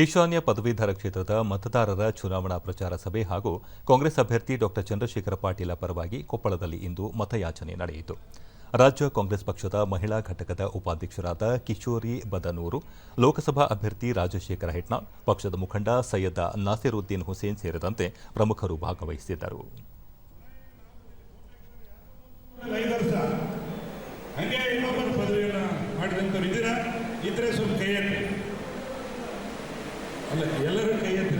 ಈಶಾನ್ಯ ಪದವೀಧರ ಕ್ಷೇತ್ರದ ಮತದಾರರ ಚುನಾವಣಾ ಪ್ರಚಾರ ಸಭೆ ಹಾಗೂ ಕಾಂಗ್ರೆಸ್ ಅಭ್ಯರ್ಥಿ ಡಾ ಚಂದ್ರಶೇಖರ ಪಾಟೀಲ ಪರವಾಗಿ ಕೊಪ್ಪಳದಲ್ಲಿ ಇಂದು ಮತಯಾಚನೆ ನಡೆಯಿತು. ರಾಜ್ಯ ಕಾಂಗ್ರೆಸ್ ಪಕ್ಷದ ಮಹಿಳಾ ಘಟಕದ ಉಪಾಧ್ಯಕ್ಷರಾದ ಕಿಶೋರಿ ಬದನೂರು, ಲೋಕಸಭಾ ಅಭ್ಯರ್ಥಿ ರಾಜಶೇಖರ ಹೆಟ್ನಾಳ್ ಪಕ್ಷದ ಮುಖಂಡ ಸೈಯದ ನಾಸಿರುದ್ದೀನ್ ಹುಸೇನ್ ಸೇರಿದಂತೆ ಪ್ರಮುಖರು ಭಾಗವಹಿಸಿದ್ದರು. ಅಲ್ಲ ಎಲ್ಲರೂ ಕೈ ಎತ್ತಿ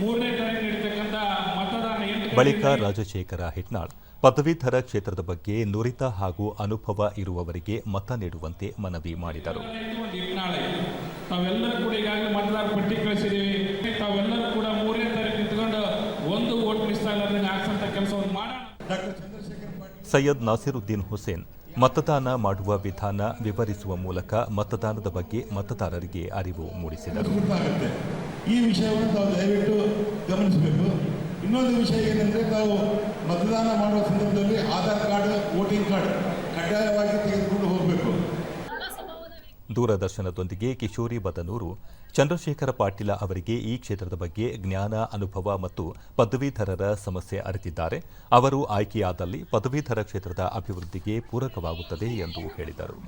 ಮೂರನೇ ತಾರೀಕು ನಡೀತಕ್ಕಂಥ ಮತದಾನ ಎಂಟು ಬಳಿಕ ರಾಜಶೇಖರ ಹಿಟ್ನಾಳ್ ಪದವೀಧರ ಕ್ಷೇತ್ರದ ಬಗ್ಗೆ ನುರಿತ ಹಾಗೂ ಅನುಭವ ಇರುವವರಿಗೆ ಮತ ನೀಡುವಂತೆ ಮನವಿ ಮಾಡಿದರು. ತಾವೆಲ್ಲರೂ ಕೂಡ ಈಗಾಗಲೇ ಮತದಾರ ಪಟ್ಟಿ ಕಳಿಸಿದ್ದೀವಿ. ತಾವೆಲ್ಲರೂ ಕೂಡ ಮೂರನೇ ತಾರೀಕು ನಿಂತ್ಕೊಂಡು ಒಂದು ಓಟ್ ಮಿಸ್ ಆಗಲಾರ್ದಂಗೆ ಹಾಕ್ಸಂತ ಕೆಲಸವನ್ನು ಮಾಡೋಣ. ಡಾಕ್ಟರ್ ಚಂದ್ರಶೇಖರ್ ಪಾಟೀಲ್. ಸೈಯದ್ ನಾಸಿರುದ್ದೀನ್ ಹುಸೇನ್ ಮತದಾನ ಮಾಡುವ ವಿಧಾನ ವಿವರಿಸುವ ಮೂಲಕ ಮತದಾನದ ಬಗ್ಗೆ ಮತದಾರರಿಗೆ ಅರಿವು ಮೂಡಿಸಿದರು. ಈ ವಿಷಯವನ್ನು ತಾವು ದಯವಿಟ್ಟು ಗಮನಿಸಬೇಕು. ಇನ್ನೊಂದು ವಿಷಯ ಏನಂದರೆ ತಾವು ಮತದಾನ ಮಾಡುವ ಸಂದರ್ಭದಲ್ಲಿ ಆಧಾರ್ ಕಾರ್ಡ್, ವೋಟಿಂಗ್ ಕಾರ್ಡ್ ಕಡ್ಡಾಯವಾಗಿ ತೆಗೆದುಕೊಂಡು ದೂರದರ್ಶನದೊಂದಿಗೆ ಕಿಶೋರಿ ಬದನೂರು, ಚಂದ್ರಶೇಖರ ಪಾಟೀಲ ಅವರಿಗೆ ಈ ಕ್ಷೇತ್ರದ ಬಗ್ಗೆ ಜ್ಞಾನ, ಅನುಭವ ಮತ್ತು ಪದವೀಧರರ ಸಮಸ್ಯೆ ಅರಿತಿದ್ದಾರೆ. ಅವರು ಆಯ್ಕೆಯಾದಲ್ಲಿ ಪದವೀಧರ ಕ್ಷೇತ್ರದ ಅಭಿವೃದ್ಧಿಗೆ ಪೂರಕವಾಗುತ್ತದೆ ಎಂದು ಹೇಳಿದರು.